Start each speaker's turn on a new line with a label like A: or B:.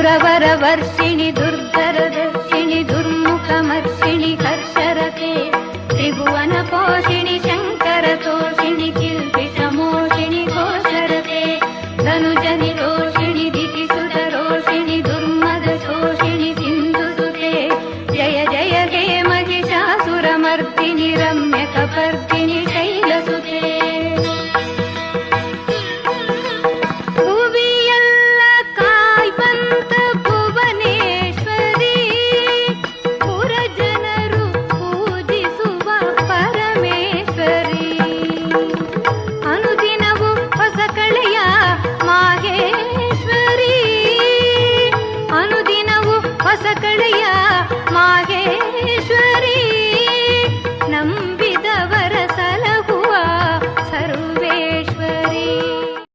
A: సురవర Varshini దుర్ధరదర్శిణి దుర్ముఖమర్షిణి కర్షరతే త్రిభువన పోషిణి Mahesh